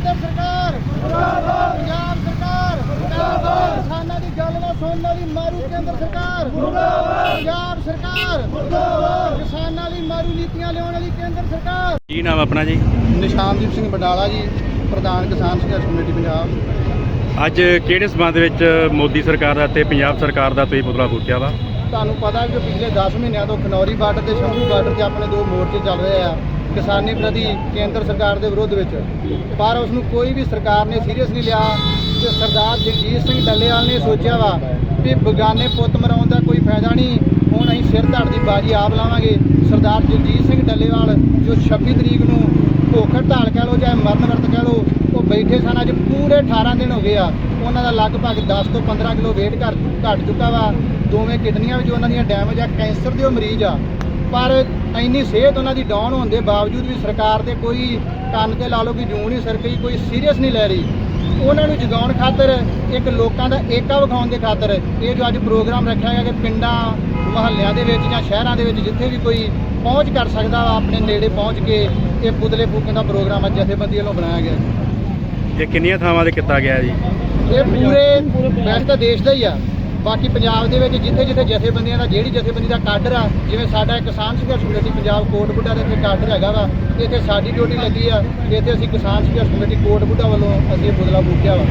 ਕੇਂਦਰ ਸਰਕਾਰ ਮੁਰਦਾਬਾਦ। ਪੰਜਾਬ ਸਰਕਾਰ ਮੁਰਦਾਬਾਦ। ਕਿਸਾਨਾਂ ਦੀ ਗੱਲ ਨਾ ਸੁਣਨ ਵਾਲੀ ਮਾਰੂ ਕੇਂਦਰ ਸਰਕਾਰ ਮੁਰਦਾਬਾਦ। ਪੰਜਾਬ ਸਰਕਾਰ ਮੁਰਦਾਬਾਦ। ਕਿਸਾਨਾਂ ਲਈ ਮਾਰੂ ਨੀਤੀਆਂ ਲਿਆਉਣ ਵਾਲੀ ਕੇਂਦਰ ਸਰਕਾਰ। ਕੀ ਨਾਮ ਆਪਣਾ ਜੀ? ਨਿਸ਼ਾਨਦੀਪ ਸਿੰਘ ਬਡਾਲਾ ਜੀ ਪ੍ਰਧਾਨ ਕਿਸਾਨ ਸੰਘਰਸ਼ ਕਮੇਟੀ ਪੰਜਾਬ। ਅੱਜ ਕਿਹੜੇ ਸਬੰਧ ਵਿੱਚ ਮੋਦੀ ਸਰਕਾਰ ਦਾ ਤੇ ਪੰਜਾਬ ਸਰਕਾਰ ਦਾ ਤੁਸੀਂ ਪੁਤਲਾ ਫੂਕਿਆ ਵਾ? ਤੁਹਾਨੂੰ ਪਤਾ ਕਿ ਪਿਛਲੇ 10 ਮਹੀਨਿਆਂ ਤੋਂ ਖਨੌਰੀ ਬਾਰਡਰ ਤੇ ਸ਼ੰਭੂ ਬਾਰਡਰ ਤੇ ਆਪਣੇ ਦੋ ਮੋਰਚੇ ਚੱਲ ਰਹੇ ਆ। ਕਿਸਾਨੀ ਪ੍ਰਤੀ ਕੇਂਦਰ ਸਰਕਾਰ ਦੇ ਵਿਰੋਧ ਵਿੱਚ। ਪਰ ਉਸ ਨੂੰ ਕੋਈ ਵੀ ਸਰਕਾਰ ਨੇ ਸੀਰੀਅਸ ਨਹੀਂ ਲਿਆ ਤੇ ਸਰਦਾਰ ਜਗਜੀਤ ਸਿੰਘ ਡੱਲੇਵਾਲ ਨੇ ਸੋਚਿਆ ਵਾ ਵੀ ਬਗਾਨੇ ਪੁੱਤ ਮਰਾਉਣ ਦਾ ਕੋਈ ਫਾਇਦਾ ਨਹੀਂ। ਹੁਣ ਅਸੀਂ ਸਿਰ ਧੜ ਦੀ ਬਾਜੀ ਆਪ ਲਾਵਾਂਗੇ। ਸਰਦਾਰ ਜਗਜੀਤ ਸਿੰਘ ਡੱਲੇਵਾਲ ਜੋ 26 ਤਰੀਕ ਨੂੰ ਭੁੱਖ ਹੜਤਾਲ ਕਹਿ ਲਓ ਚਾਹੇ ਮਰਨ ਵਰਤ ਕਹਿ ਲਓ, ਉਹ ਬੈਠੇ ਸਨ। ਅੱਜ ਪੂਰੇ 18 ਦਿਨ ਹੋ ਗਏ ਆ। ਉਹਨਾਂ ਦਾ ਲਗਭਗ 10 ਤੋਂ 15 ਕਿਲੋ weight ਘੱਟ ਘਟ ਚੁੱਕਾ ਵਾ। ਦੋਵੇਂ ਕਿਡਨੀਆਂ ਵਿੱਚ ਉਹਨਾਂ ਦੀਆਂ ਡੈਮੇਜ ਆ। ਕੈਂਸਰ ਦੇ ਉਹ ਮਰੀਜ਼ ਆ। ਪਰ ਇੰਨੀ ਸਿਹਤ ਉਹਨਾਂ ਦੀ ਡਾਊਨ ਹੋਣ ਦੇ ਬਾਵਜੂਦ ਵੀ ਸਰਕਾਰ ਤੇ ਕੋਈ ਕੰਨ ਤੇ ਲਾ ਲਓ ਕਿ ਜੂੰ ਨਹੀਂ ਸਰਕਈ ਕੋਈ ਸੀਰੀਅਸ ਨਹੀਂ ਲੈ ਰਹੀ। ਉਹਨਾਂ ਨੂੰ ਜਗਾਉਣ ਖਾਤਰ ਇੱਕ ਲੋਕਾਂ ਦਾ ਏਕਾ ਵਿਖਾਉਣ ਦੇ ਖਾਤਰ ਇਹ ਜੋ ਅੱਜ ਪ੍ਰੋਗਰਾਮ ਰੱਖਿਆ ਗਿਆ ਕਿ ਪਿੰਡਾਂ ਮੁਹੱਲਿਆਂ ਦੇ ਵਿੱਚ ਜਾਂ ਸ਼ਹਿਰਾਂ ਦੇ ਵਿੱਚ ਜਿੱਥੇ ਵੀ ਕੋਈ ਪਹੁੰਚ ਕਰ ਸਕਦਾ ਆਪਣੇ ਨੇੜੇ ਪਹੁੰਚ ਕੇ ਇਹ ਪੁਤਲੇ ਫੂਕਣ ਦਾ ਪ੍ਰੋਗਰਾਮ ਅੱਜ ਜਥੇਬੰਦੀ ਵੱਲੋਂ ਬਣਾਇਆ ਗਿਆ। ਇਹ ਕਿੰਨੀਆਂ ਥਾਵਾਂ ਤੇ ਕੀਤਾ ਗਿਆ ਜੀ? ਇਹ ਪੂਰੇ ਵੈਸੇ ਤਾਂ ਦੇਸ਼ ਦਾ ਹੀ ਆ। ਬਾਕੀ ਪੰਜਾਬ ਦੇ ਵਿੱਚ ਜਿੱਥੇ ਜਿੱਥੇ ਜਥੇਬੰਦੀਆਂ ਦਾ ਜਿਹੜੀ ਜਥੇਬੰਦੀ ਦਾ ਕਾਡਰ ਆ, ਜਿਵੇਂ ਸਾਡਾ ਕਿਸਾਨ ਸੰਘਰਸ਼ ਕਮੇਟੀ ਪੰਜਾਬ ਕੋਟ ਬੁੱਢਾ ਦੇ ਇੱਥੇ ਕਾਡਰ ਹੈਗਾ ਵਾ, ਇੱਥੇ ਸਾਡੀ ਡਿਊਟੀ ਲੱਗੀ ਆ ਤੇ ਇੱਥੇ ਅਸੀਂ ਕਿਸਾਨ ਸੰਘਰਸ਼ ਕਮੇਟੀ ਕੋਟ ਬੁੱਢਾ ਵੱਲੋਂ ਅਸੀਂ ਇਹ ਪੁਤਲਾ ਫੂਕਿਆ ਵਾ।